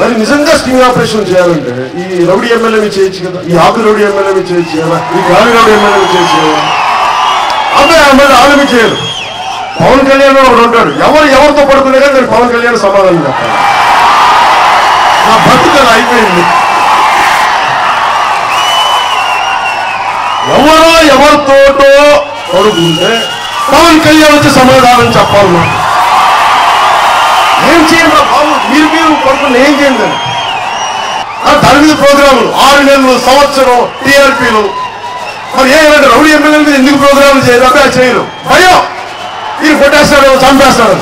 మరి నిజంగా sting operation చేయాలంటే ఈ రౌడీ ఎమ్మెల్యే చేయొచ్చు కదా ఈ ఆకు రౌడీ ఎమ్మెల్యే చేయొచ్చు కదా ఈ గాలి రౌడీ ఎమ్మెల్యే చేయొచ్చు కదా. అబ్బాయి ఎమ్మెల్యే ఆమె చేయరు. పవన్ కళ్యాణ్ ఒకడు ఉంటాడు. ఎవరు ఎవరితో పడుకునే కానీ నేను పవన్ కళ్యాణ్ సమాధానం చెప్పాలి. నా బతుకు అయిపోయింది. ఎవరో ఎవరితోటో పడుకుంటే పవన్ కళ్యాణ్ వచ్చి సమాధానం చెప్పాలి ఏం చేయండి బాబు? మీరు మీరు కొడుకుని ఏం చేయండి దాని మీద ప్రోగ్రాములు ఆరు నెలలు సంవత్సరం టీఆర్పీలు. మరి ఏమంటే రౌడీ ఎమ్మెల్యే మీద ఎందుకు ప్రోగ్రాములు చేయరు? అది చేయరు. భయం! వీరు కొట్టేస్తాడు చంపేస్తాడు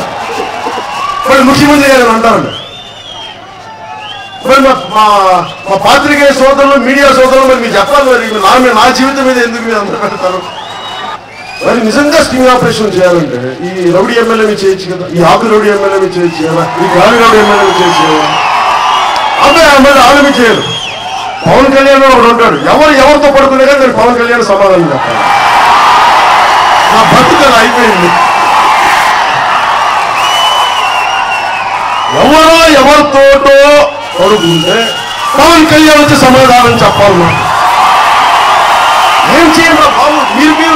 మరి ముఖ్యమంత్రి గారు అంటారండి. మరి మా- మా మా పాత్రికేయ సోదరులు మీడియా సోదరులు మరి మీరు చెప్పాలి మరి నా మీద నా జీవితం మీద ఎందుకు మీరు అందరూ పెడతారు? మరి నిజంగా స్టింగ్ ఆపరేషన్ చేయాలంటే ఈ రౌడీ ఎమ్మెల్యే చేయొచ్చు కదా ఈ ఆకు రౌడీ ఎమ్మెల్యే చేయొచ్చు కదా ఈ గాలి రౌడీ ఎమ్మెల్యే చేయొచ్చు కదా. అబ్బాయి ఎమ్మెల్యే ఆలమి చేయరు. పవన్ కళ్యాణ్ ఒకడు ఉంటాడు. ఎవరు ఎవరితో పడుకునే కానీ నేను పవన్ కళ్యాణ్ సమాధానం చెప్పాలి. నా బతుకు అయిపోయింది. ఎవరో ఎవరితోటో పడుకుంటే పవన్ కళ్యాణ్ వచ్చి సమాధానం చెప్పాలి ఏం చేయండి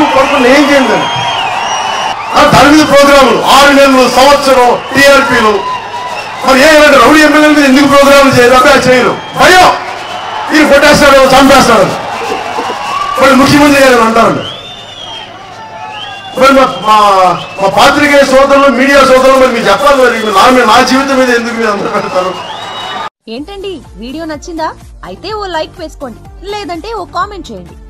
రా బాబు ఏం చేయండి అని. ప్రోగ్రాములు ఆరు నెలలు సంవత్సరం టీఆర్పీలు. మరి ఏమంటే రౌడీ ఎమ్మెల్యే మీద ఎందుకు ప్రోగ్రాములు చేయరు? అబ్బాయి చేయరు. భయం! వీరు కొట్టేస్తాడు చంపేస్తాడు మరి ముఖ్యమంత్రి గారు అంటారండి మరి మా మా- పాత్రికేయ సోదరులు మీడియా సోదరులు మరి మీరు చెప్పాలి మరి నా మీద నా జీవితం మీద ఎందుకు మీరు అందరూ పెడతారు? ఏంటండి? వీడియో నచ్చిందా? అయితే ఓ లైక్ వేసుకోండి. లేదంటే ఓ కామెంట్ చేయండి.